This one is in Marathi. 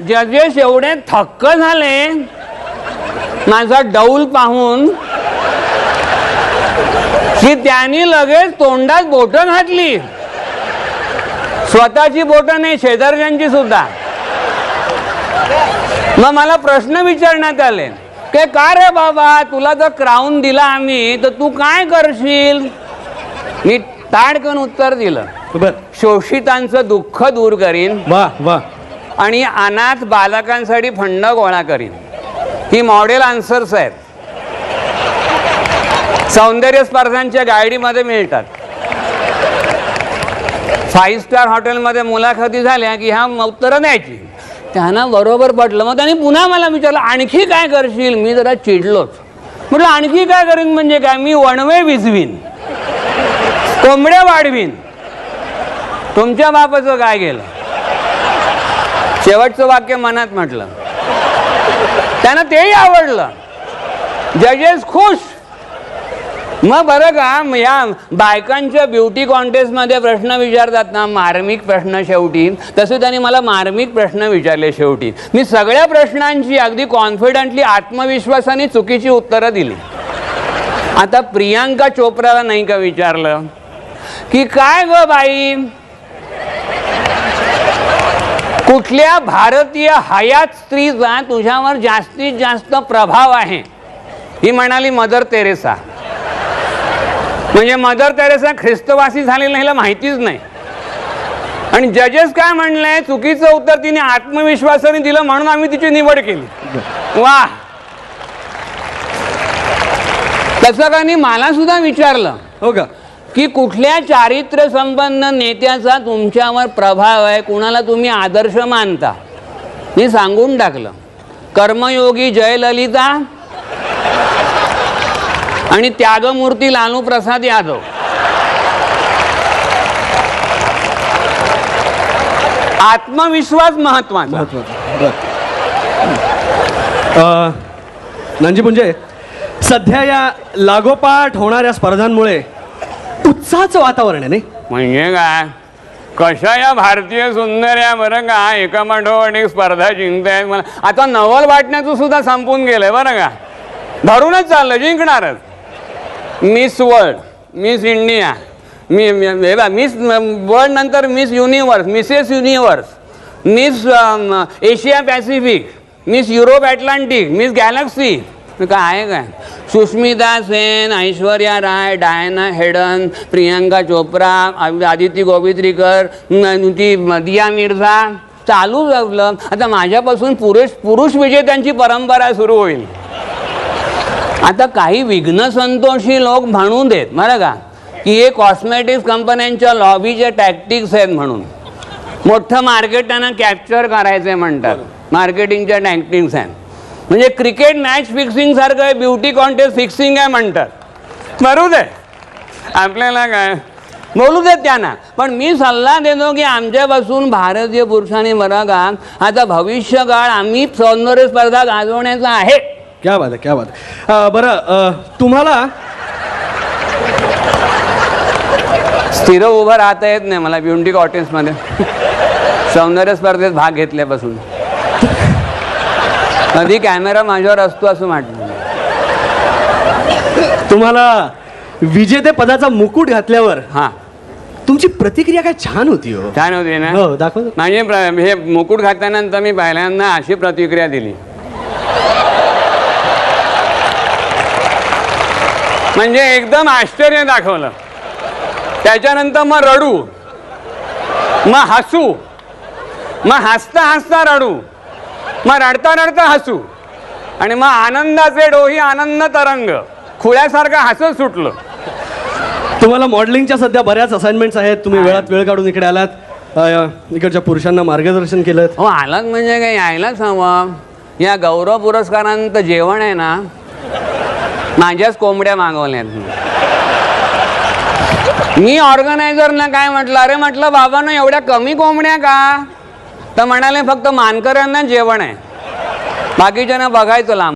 जजेस एवढे थक्क झाले. माझा डौल पाहून की त्यांनी लगेच तोंडात बोट घातली. स्वतःची बोट नाही शेजारच्यांची सुद्धा. मग मला प्रश्न विचारण्यात आले की का रे बाबा तुला जर क्राऊन दिला आम्ही तर तू काय करशील? मी ताडकन उत्तर दिलं शोषितांचं दुःख दूर करीन. वा वा. आणि अनाथ बालकांसाठी फंड गोळा करीन. ही मॉडेल आन्सर्स आहेत. सौंदर्य स्पर्धांच्या गायडीमध्ये मिळतात. फाईव्ह स्टार हॉटेलमध्ये मुलाखती झाल्या की ह्या उत्तरं द्यायची. त्यांना बरोबर पटलं. मग त्यांनी पुन्हा मला विचारलं आणखी काय करशील? मी जरा चिडलोच. म्हटलं आणखी काय करीन म्हणजे काय? मी वणवे विजवीन कोंबड्या वाढवीन. तुमच्या बापाचं काय गेलं? शेवटचं वाक्य मनात म्हटलं. त्यांना तेही आवडलं. जजेस खुश. मग बरं का या बायकांच्या ब्युटी कॉन्टेस्टमध्ये प्रश्न विचारतात ना मार्मिक प्रश्न शेवटी. तसे त्यांनी मला मार्मिक प्रश्न विचारले शेवटी. मी सगळ्या प्रश्नांची अगदी कॉन्फिडंटली आत्मविश्वासाने चुकीची उत्तरं दिली. आता प्रियांका चोप्राला नाही का विचारलं? की काय ग बाई? कुठल्या भारतीय हयात स्त्रीचा तुझ्यावर जास्तीत जास्त प्रभाव आहे? ही म्हणाली मदर तेरेसा. म्हणजे मदर तेरेसा ख्रिस्तवासी झालेलं हिला माहितीच नाही. आणि जजेस काय म्हणलंय चुकीचं उत्तर तिने आत्मविश्वासाने दिलं म्हणून आम्ही तिची निवड केली. वा तसं का नाही? मला सुद्धा विचारलं. हो का? की कुठल्या चारित्र्य संपन्न नेत्याचा तुमच्यावर प्रभाव आहे कुणाला तुम्ही आदर्श मानता? मी सांगून टाकलं. कर्मयोगी जयललिता आणि त्यागमूर्ती लालू प्रसाद यादव. आत्मविश्वास महत्त्वाचा. महत्वाचं. म्हणजे सध्या या लागोपाठ होणाऱ्या स्पर्धांमुळे उत्साहाचं वातावरण आहे नाही? म्हणजे काय? कशा या भारतीय सुंदर्या बरं का? एका माठोपाठ एक स्पर्धा जिंकतायत मला आता नवल वाटण्याचं सुद्धा संपून गेलंय बरं का? धरूनच चाललं जिंकणारच. मिस वर्ल्ड मिस इंडिया मी मी- हे बघा, मिस वर्ल्ड नंतर Miss Universe Mrs Universe Miss um, Asia Pacific Miss Europe Atlantic Miss galaxy काय आहे काय? सुष्मिता सेन ऐश्वर्या राय डायना हेडन प्रियांका चोप्रा आदित्य आदिती गोवित्रीकर ती दिया मिर्झा. चालू लागलं आता माझ्यापासून पुरुष पुरुष विजेत्यांची परंपरा सुरू होईल. आता काही विघ्न संतोषी लोक म्हणू देत बरं का? की हे कॉस्मेटिक्स कंपन्यांच्या लॉबीचे टॅक्टिक्स आहेत म्हणून. मोठं मार्केट त्यांना कॅप्चर करायचं म्हणतात. मार्केटिंगच्या टॅक्टिक्स आहेत. म्हणजे क्रिकेट मॅच फिक्सिंग सारखं आहे ब्युटी कॉन्टेस्ट फिक्सिंग आहे म्हणतात. बरू दे आपल्याला काय? बोलू देत त्यांना. पण मी सल्ला देतो की आमच्यापासून भारतीय पुरुषांनी बरं का आता भविष्य काळ आम्ही सौंदर्य स्पर्धा गाजवण्याचा आहे. क्या बात आहे क्या बात बरं तुम्हाला स्थिर उभं राहता येत नाही मला ब्युटी कॉटेन्समध्ये सौंदर्य स्पर्धेत भाग घेतल्यापासून. कधी कॅमेरा माझ्यावर असतो असं वाटलं तुम्हाला विजेते पदाचा मुकुट घातल्यावर हां. तुमची प्रतिक्रिया काय छान होती हो. छान होते ना? हो दाखव माझे प्र- हे मुकुट घातल्यानंतर मी पहिल्यांदा अशी प्रतिक्रिया दिली. म्हणजे एकदम आश्चर्य दाखवलं. त्याच्यानंतर मग रडू. मग हसू. मग हसता हसता रडू. मग रडता रडता हसू. आणि मग आनंदाचे डोही आनंद तरंग. खुळ्यासारखं हसत सुटलं. तुम्हाला मॉडेलिंगच्या सध्या बऱ्याच असाइनमेंट्स आहेत. तुम्ही वेळात वेळ काढून इकडे आलात. इकडच्या पुरुषांना मार्गदर्शन केलं हो आलाच म्हणजे काही यायलाच हवं. या गौरव पुरस्कारानंतर जेवण आहे ना माझ्याच कोंबड्या मागवल्यात. मी ऑर्गनायझरना काय म्हटलं? अरे म्हटलं बाबांनो एवढ्या कमी कोंबड्या का? तर म्हणाले फक्त मानकऱ्यांना जेवण आहे. बाकीच्यांना बघायचं लांब.